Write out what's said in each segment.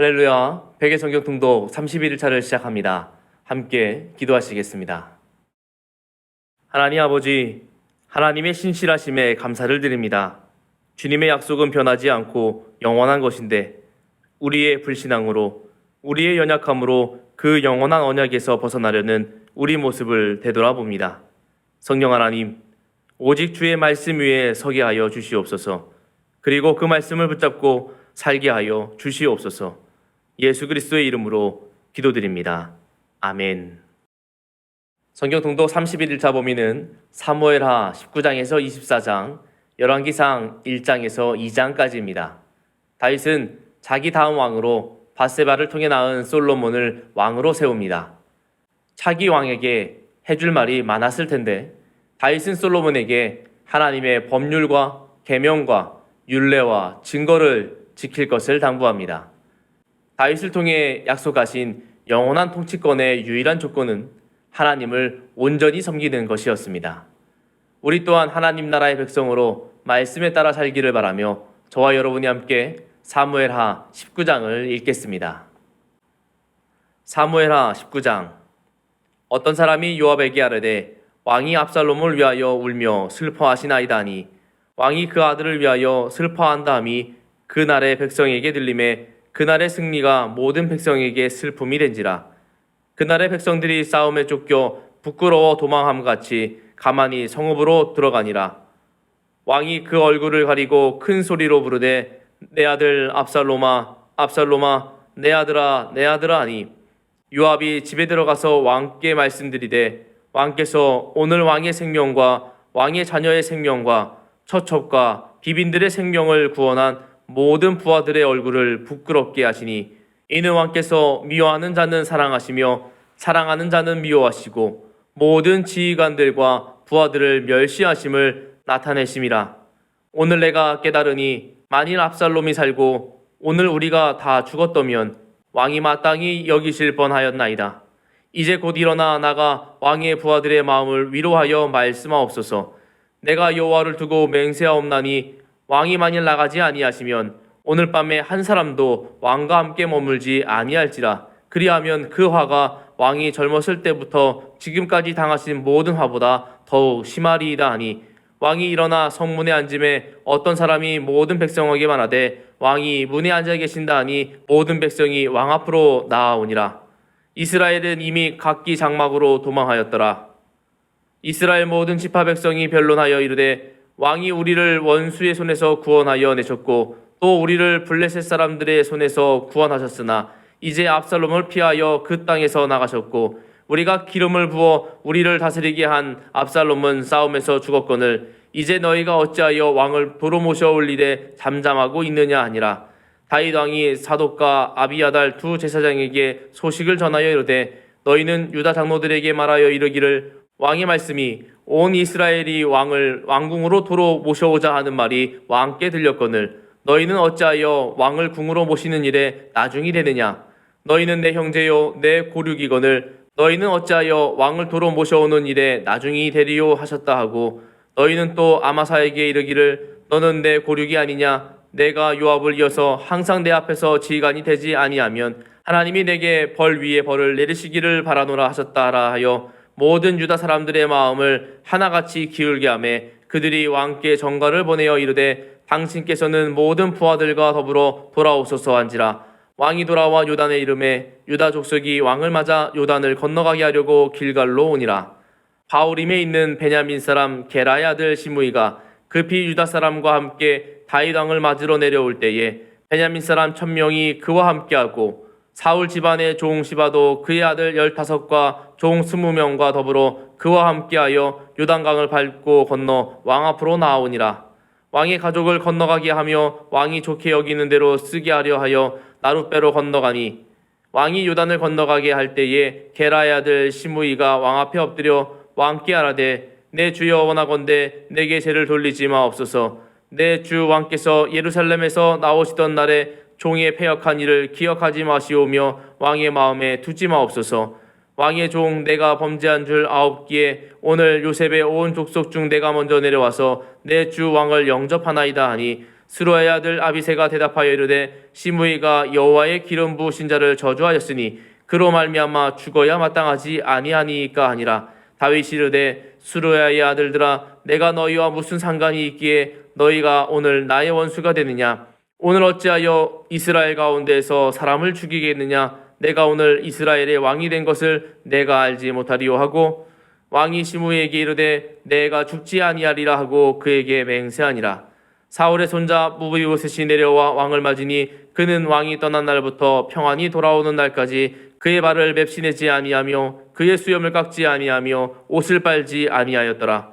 할렐루야. 백의 성경 통독 31일차를 시작합니다. 함께 기도하시겠습니다. 하나님 아버지, 하나님의 신실하심에 감사를 드립니다. 주님의 약속은 변하지 않고 영원한 것인데 우리의 불신앙으로 우리의 연약함으로 그 영원한 언약에서 벗어나려는 우리 모습을 되돌아봅니다. 성령 하나님, 오직 주의 말씀 위에 서게 하여 주시옵소서. 그리고 그 말씀을 붙잡고 살게 하여 주시옵소서. 예수 그리스도의 이름으로 기도드립니다. 아멘. 성경 통독 31일차 범위는 사무엘하 19장에서 24장, 열왕기상 1장에서 2장까지입니다. 다윗은 자기 다음 왕으로 바세바를 통해 낳은 솔로몬을 왕으로 세웁니다. 차기 왕에게 해줄 말이 많았을 텐데 다윗은 솔로몬에게 하나님의 법률과 계명과 율례와 증거를 지킬 것을 당부합니다. 다윗을 통해 약속하신 영원한 통치권의 유일한 조건은 하나님을 온전히 섬기는 것이었습니다. 우리 또한 하나님 나라의 백성으로 말씀에 따라 살기를 바라며 저와 여러분이 함께 사무엘하 19장을 읽겠습니다. 사무엘하 19장 어떤 사람이 요압에게 아뢰되 왕이 압살롬을 위하여 울며 슬퍼하시나이다 하니 왕이 그 아들을 위하여 슬퍼한다 함이 그날의 백성에게 들림에 그날의 승리가 모든 백성에게 슬픔이 된지라. 그날의 백성들이 싸움에 쫓겨 부끄러워 도망함 같이 가만히 성읍으로 들어가니라. 왕이 그 얼굴을 가리고 큰 소리로 부르되 내 아들 압살롬아 압살롬아 내 아들아 내 아들아 하니. 요압이 집에 들어가서 왕께 말씀드리되 왕께서 오늘 왕의 생명과 왕의 자녀의 생명과 처첩과 비빈들의 생명을 구원한 모든 부하들의 얼굴을 부끄럽게 하시니 이는 왕께서 미워하는 자는 사랑하시며 사랑하는 자는 미워하시고 모든 지휘관들과 부하들을 멸시하심을 나타내심이라 오늘 내가 깨달으니 만일 압살롬이 살고 오늘 우리가 다 죽었다면 왕이 마땅히 여기실 뻔하였나이다. 이제 곧 일어나 나가 왕의 부하들의 마음을 위로하여 말씀하옵소서. 내가 여호와를 두고 맹세하옵나니 왕이 만일 나가지 아니하시면 오늘 밤에 한 사람도 왕과 함께 머물지 아니할지라. 그리하면 그 화가 왕이 젊었을 때부터 지금까지 당하신 모든 화보다 더욱 심하리이다 하니 왕이 일어나 성문에 앉음에 어떤 사람이 모든 백성에게 말하되 왕이 문에 앉아 계신다 하니 모든 백성이 왕 앞으로 나아오니라. 이스라엘은 이미 각기 장막으로 도망하였더라. 이스라엘 모든 지파 백성이 변론하여 이르되 왕이 우리를 원수의 손에서 구원하여 내셨고 또 우리를 블레셋 사람들의 손에서 구원하셨으나 이제 압살롬을 피하여 그 땅에서 나가셨고 우리가 기름을 부어 우리를 다스리게 한 압살롬은 싸움에서 죽었거늘 이제 너희가 어찌하여 왕을 도로 모셔 올리되 잠잠하고 있느냐 하니라. 다윗 왕이 사독과 아비아달 두 제사장에게 소식을 전하여 이르되 너희는 유다 장로들에게 말하여 이르기를 왕의 말씀이 온 이스라엘이 왕을 왕궁으로 도로 모셔오자 하는 말이 왕께 들렸거늘 너희는 어찌하여 왕을 궁으로 모시는 일에 나중이 되느냐? 너희는 내 형제요 내 고륙이거늘 너희는 어찌하여 왕을 도로 모셔오는 일에 나중이 되리요 하셨다 하고 너희는 또 아마사에게 이르기를 너는 내 고륙이 아니냐? 내가 요압을 이어서 항상 내 앞에서 지휘관이 되지 아니하면 하나님이 내게 벌 위에 벌을 내리시기를 바라노라 하셨다라 하여 모든 유다 사람들의 마음을 하나같이 기울게 하매 그들이 왕께 정가를 보내어 이르되 당신께서는 모든 부하들과 더불어 돌아오소서 한지라. 왕이 돌아와 요단의 이름에 유다 족속이 왕을 맞아 요단을 건너가게 하려고 길갈로 오니라. 바울임에 있는 베냐민 사람 게라의 아들 시므이가 급히 유다 사람과 함께 다윗 왕을 맞으러 내려올 때에 베냐민 사람 천명이 그와 함께하고 사울 집안의 종 시바도 그의 아들 열다섯과 종 스무 명과 더불어 그와 함께하여 요단강을 밟고 건너 왕 앞으로 나아오니라. 왕의 가족을 건너가게 하며 왕이 좋게 여기는 대로 쓰게 하려 하여 나룻배로 건너가니 왕이 요단을 건너가게 할 때에 게라의 아들 시므이가 왕 앞에 엎드려 왕께 하라되 내 주여 원하건대 내게 죄를 돌리지 마옵소서. 내 주 왕께서 예루살렘에서 나오시던 날에 종의 패역한 일을 기억하지 마시오며 왕의 마음에 두지 마옵소서. 왕의 종 내가 범죄한 줄 아옵기에 오늘 요셉의 온 족속 중 내가 먼저 내려와서 내 주 왕을 영접하나이다 하니 스루아의 아들 아비세가 대답하여 이르되 시므이가 여호와의 기름 부으신 자를 저주하였으니 그로 말미암아 죽어야 마땅하지 아니하니까 하니라. 다윗이 이르되 스루아의 아들들아 내가 너희와 무슨 상관이 있기에 너희가 오늘 나의 원수가 되느냐 오늘 어찌하여 이스라엘 가운데에서 사람을 죽이겠느냐? 내가 오늘 이스라엘의 왕이 된 것을 내가 알지 못하리요 하고 왕이 시므에게 이르되 내가 죽지 아니하리라 하고 그에게 맹세하니라. 사울의 손자 무비보셋이 내려와 왕을 맞으니 그는 왕이 떠난 날부터 평안히 돌아오는 날까지 그의 발을 맵시내지 아니하며 그의 수염을 깎지 아니하며 옷을 빨지 아니하였더라.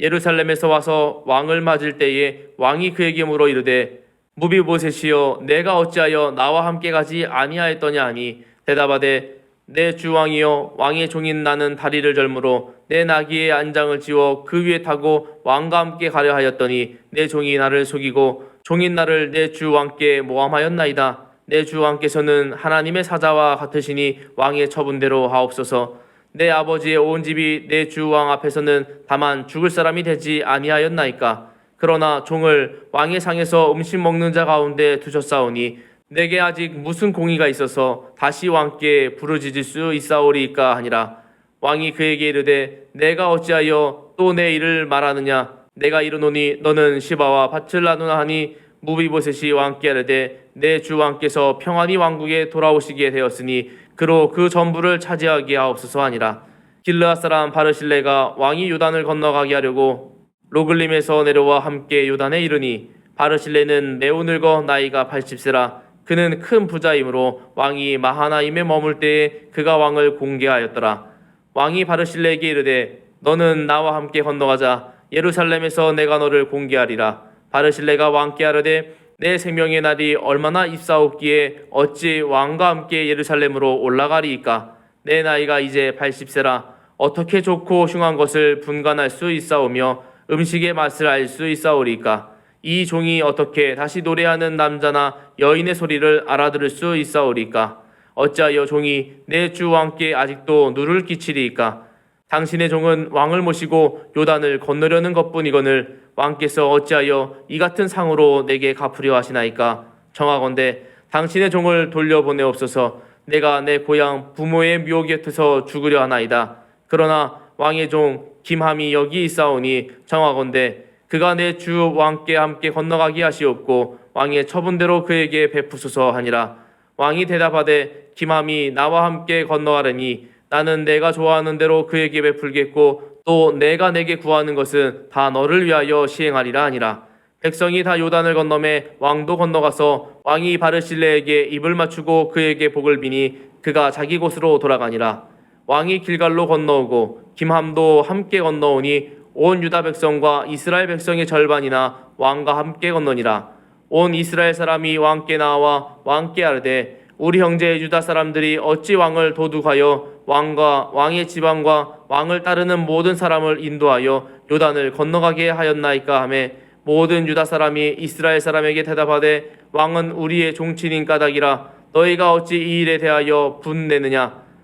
예루살렘에서 와서 왕을 맞을 때에 왕이 그에게 물어 이르되 무비보셋이여 내가 어찌하여 나와 함께 가지 아니하였더냐 하니 대답하되 내 주왕이여 왕의 종인 나는 다리를 절므로 내 나귀의 안장을 지워 그 위에 타고 왕과 함께 가려 하였더니 내 종이 나를 속이고 종인 나를 내 주 왕께 모함하였나이다. 내 주 왕께서는 하나님의 사자와 같으시니 왕의 처분대로 하옵소서. 내 아버지의 온 집이 내 주 왕 앞에서는 다만 죽을 사람이 되지 아니하였나이까 그러나 종을 왕의 상에서 음식 먹는 자 가운데 두셨사오니 내게 아직 무슨 공의가 있어서 다시 왕께 부르짖을 수 있사오리이까 하니라. 왕이 그에게 이르되 내가 어찌하여 또 내 일을 말하느냐? 내가 이르노니 너는 시바와 밭을 나누나 하니 무비보셋이 왕께 이르되 내 주 왕께서 평안히 왕국에 돌아오시게 되었으니 그로 그 전부를 차지하게 하옵소서 하니라. 길르앗 사람 바르실레가 왕이 요단을 건너가게 하려고 로글림에서 내려와 함께 요단에 이르니 바르실레는 매우 늙어 나이가 80세라. 그는 큰 부자이므로 왕이 마하나임에 머물 때에 그가 왕을 공개하였더라. 왕이 바르실레에게 이르되 너는 나와 함께 건너가자. 예루살렘에서 내가 너를 공개하리라. 바르실레가 왕께 하르되 내 생명의 날이 얼마나 입사옵기에 어찌 왕과 함께 예루살렘으로 올라가리이까? 내 나이가 이제 80세라. 어떻게 좋고 흉한 것을 분간할 수 있사오며 음식의 맛을 알 수 있사오리까? 이 종이 어떻게 다시 노래하는 남자나 여인의 소리를 알아들을 수 있사오리까? 어찌하여 종이 내 주 왕께 아직도 누를 끼치리이까? 당신의 종은 왕을 모시고 요단을 건너려는 것뿐이거늘 왕께서 어찌하여 이 같은 상으로 내게 갚으려 하시나이까? 정하건대 당신의 종을 돌려보내옵소서. 내가 내 고향 부모의 묘 곁에서 죽으려 하나이다. 그러나 왕의 종 김함이 여기 있사오니 정하건대 그가 내 주 왕께 함께 건너가게 하시옵고 왕의 처분대로 그에게 베푸소서 하니라. 왕이 대답하되 김함이 나와 함께 건너가려니 나는 내가 좋아하는 대로 그에게 베풀겠고 또 내가 내게 구하는 것은 다 너를 위하여 시행하리라 하니라. 백성이 다 요단을 건너매 왕도 건너가서 왕이 바르실레에게 입을 맞추고 그에게 복을 비니 그가 자기 곳으로 돌아가니라 왕이 길갈로 건너오고 김함도 함께 건너오니 온 유다 백성과 이스라엘 백성의 절반이나 왕과 함께 건너니라. 온 이스라엘 사람이 왕께 나와 왕께 아르되 우리 형제 유다 사람들이 어찌 왕을 도둑하여 왕과 왕의 지방과 왕을 따르는 모든 사람을 인도하여 요단을 건너가게 하였나이까 하매 모든 유다 사람이 이스라엘 사람에게 대답하되 왕은 우리의 종친인 까닭이라 너희가 어찌 이 일에 대하여 분내느냐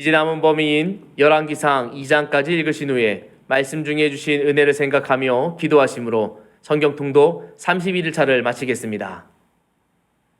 이제 남은 범위인 열왕기상 2장까지 읽으신 후에 말씀 중에 주신 은혜를 생각하며 기도하심으로 성경 통독 31일차를 마치겠습니다.